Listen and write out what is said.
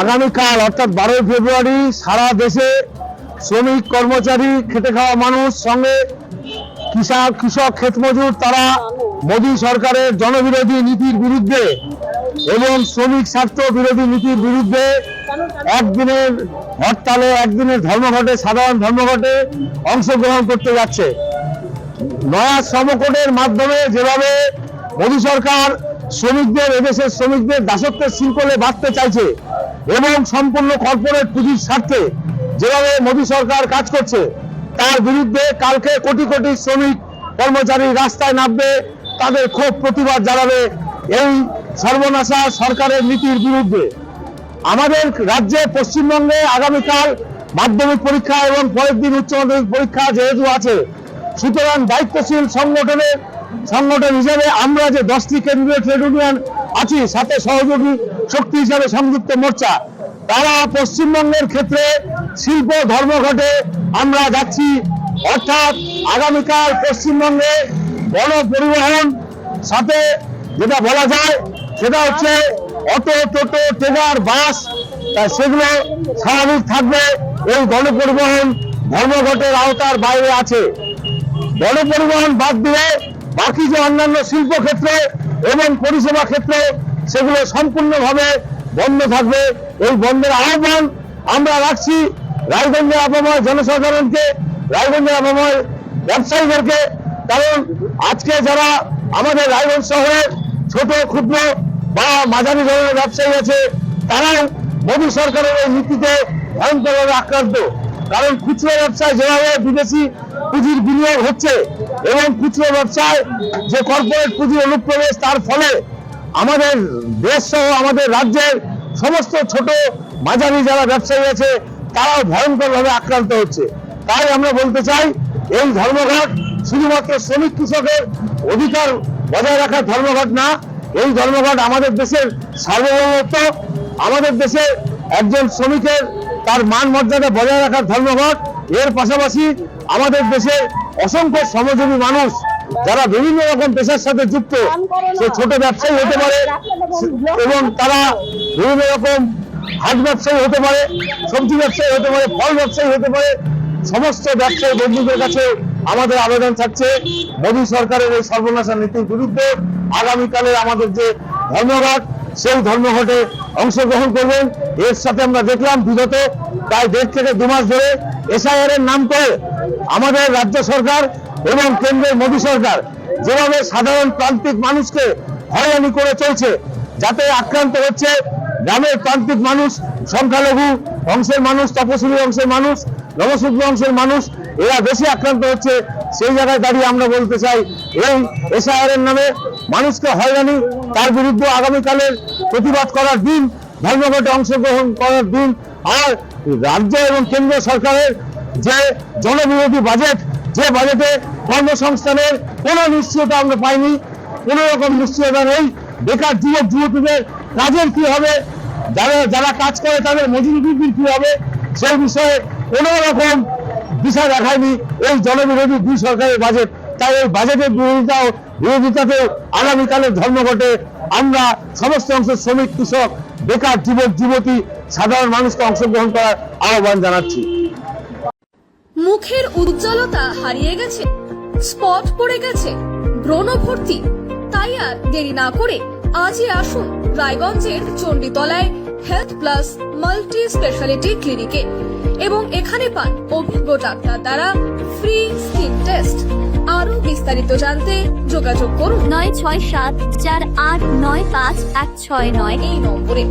আগামীকাল, অর্থাৎ বারোই ফেব্রুয়ারি, সারা দেশে শ্রমিক, কর্মচারী, খেটে খাওয়া মানুষ, সঙ্গে কৃষক কৃষক, ক্ষেতমজুর, তারা মোদী সরকারের জনবিরোধী নীতির বিরুদ্ধে এবং শ্রমিক স্বার্থ বিরোধী নীতির বিরুদ্ধে একদিনের হরতালে, একদিনের ধর্মঘটে, সাধারণ ধর্মঘটে অংশগ্রহণ করতে যাচ্ছে। নয়া শ্রমকোটের মাধ্যমে যেভাবে মোদী সরকার শ্রমিকদের, এদেশের শ্রমিকদের দাসত্বের শৃঙ্খলে বাঁধতে চাইছে এবং সম্পূর্ণ কর্পোরেট পুঁজির স্বার্থে যেভাবে মোদী সরকার কাজ করছে, তার বিরুদ্ধে কালকে কোটি কোটি শ্রমিক কর্মচারী রাস্তায় নামবে, তাদের ক্ষোভ প্রতিবাদ জানাবে এই সর্বনাশা সরকারের নীতির বিরুদ্ধে। আমাদের রাজ্যে পশ্চিমবঙ্গে আগামীকাল মাধ্যমিক পরীক্ষা এবং পরের দিন উচ্চ মাধ্যমিক পরীক্ষা যেহেতু আছে, সুতরাং দায়িত্বশীল সংগঠনের সংগঠন হিসেবে আমরা যে দশটি কেন্দ্রীয় ট্রেড ইউনিয়ন আছি, সাথে সহযোগী শক্তি হিসাবে সংযুক্ত মোর্চা, তারা পশ্চিমবঙ্গের ক্ষেত্রে শিল্প, ধর্মঘটে আমরা যাচ্ছি। অর্থাৎ আগামীকাল পশ্চিমবঙ্গে গণ পরিবহন, সাথে যেটা বলা যায়, সেটা হচ্ছে অটো, টোটো ট্রেলার বাস সেগুলো স্বাভাবিক থাকবে। এই গণপরিবহন ধর্মঘটের আওতার বাইরে আছে। গণপরিবহন বাদ দিয়ে বাকি যে অন্যান্য শিল্প ক্ষেত্রে এবং পরিষেবা ক্ষেত্রে সেগুলো সম্পূর্ণভাবে বন্ধ থাকবে। এই বন্ধের আহ্বান আমরা রাখছি রায়গঞ্জের আবহাওয়ার জনসাধারণকে, রায়গঞ্জের আবহাওয়ার ব্যবসায়ীদেরকে। কারণ আজকে যারা আমাদের রায়গঞ্জ শহরের ছোট, ক্ষুদ্র বা মাঝারি ধরনের ব্যবসায়ী আছে, তারাও মোদী সরকারের এই নীতিতে ভয়ঙ্করভাবে আক্রান্ত। কারণ খুচরো ব্যবসায় যেভাবে বিদেশি পুঁজির বিনিয়োগ হচ্ছে এবং খুচরো ব্যবসায় যে কর্পোরেট পুঁজির অনুপ্রবেশ, তার ফলে আমাদের দেশ সহ আমাদের রাজ্যের সমস্ত ছোট মাঝারি যারা ব্যবসায়ী আছে, তারাও ভয়ঙ্করভাবে আক্রান্ত হচ্ছে। তাই আমরা বলতে চাই, এই ধর্মঘট শুধুমাত্র শ্রমিক কৃষকের অধিকার বজায় রাখার ধর্মঘট না, এই ধর্মঘট আমাদের দেশের সার্বভৌমত্ব, আমাদের দেশে একজন শ্রমিকের তার মান মর্যাদা বজায় রাখার ধর্মঘট। এর পাশাপাশি আমাদের দেশে অসংখ্য শ্রমজীবী মানুষ, যারা বিভিন্ন রকম পেশার সাথে যুক্ত। সে ছোট ব্যবসায়ী হতে পারে এবং তারা বিভিন্ন রকম হাট ব্যবসায়ী হতে পারে, সবজি ব্যবসায়ী হতে পারে, ফল ব্যবসায়ী হতে পারে। সমস্ত ব্যবসায়ী বন্ধুদের কাছে আমাদের আবেদন থাকছে। মোদী সরকারের এই সর্বনাশা নীতির বিরুদ্ধে আগামীকালে আমাদের যে ধর্মঘট সেই ধর্মঘটে অংশগ্রহণ করবেন। এর সাথে আমরা দেখলাম বিগত প্রায় দেড় থেকে দু মাস ধরে এসআইআর এর নাম করে আমাদের রাজ্য সরকার এবং কেন্দ্রের মোদী সরকার যেভাবে সাধারণ প্রান্তিক মানুষকে হয়রানি করে চলছে, যাতে আক্রান্ত হচ্ছে গ্রামের প্রান্তিক মানুষ, সংখ্যালঘু অংশের মানুষ, তপশিলি অংশের মানুষ নবশূদ্র অংশের মানুষ, এরা বেশি আক্রান্ত হচ্ছে সেই জায়গায় দাঁড়িয়ে আমরা বলতে চাই, এই এসআইআর এর নামে মানুষকে হয়রানি, তার বিরুদ্ধে আগামীকালের প্রতিবাদ করার দিন, ধর্মঘটে অংশগ্রহণ করার দিন, আর রাজ্য এবং কেন্দ্র সরকারের যে জনবিরোধী বাজেট, যে বাজেটে কর্মসংস্থানের কোনো নিশ্চয়তা আমরা পাইনি, কোনো রকম নিশ্চয়তা নেই। বেকার যুবক, যুবতীদের কাজের কি হবে? যারা যারা কাজ করে তাদের মজুরি বৃদ্ধির কি হবে? সেই বিষয়ে কোনো রকম দিশা দেখায়নি। এই জনবিরোধী দুই সরকারের বাজেট তাই এই বাজেটের বিরোধিতা বিরোধিতাতে আগামীকালের ধর্মঘটে আমরা সমস্ত অংশের শ্রমিক, কৃষক, বেকার, যুবক, যুবতী, সাধারণ মানুষকে অংশগ্রহণ করার আহ্বান জানাচ্ছি। মুখের উজ্জ্বলতা হারিয়ে গেছে, স্পট পড়ে গেছে, ব্রণ ভর্তি। তাই আর দেরি না করে আজই আসুন রায়গঞ্জের চণ্ডীতলায় হেলথ প্লাস মাল্টি স্পেশালিটি ক্লিনিকে এবং এখানে পান অভিজ্ঞ ডাক্তার দ্বারা ফ্রি স্কিন টেস্ট আরও বিস্তারিত জানতে যোগাযোগ করুন। নয় ছয় সাত চার আট নয় পাঁচ এক ছয় নয়। এই নম্বরে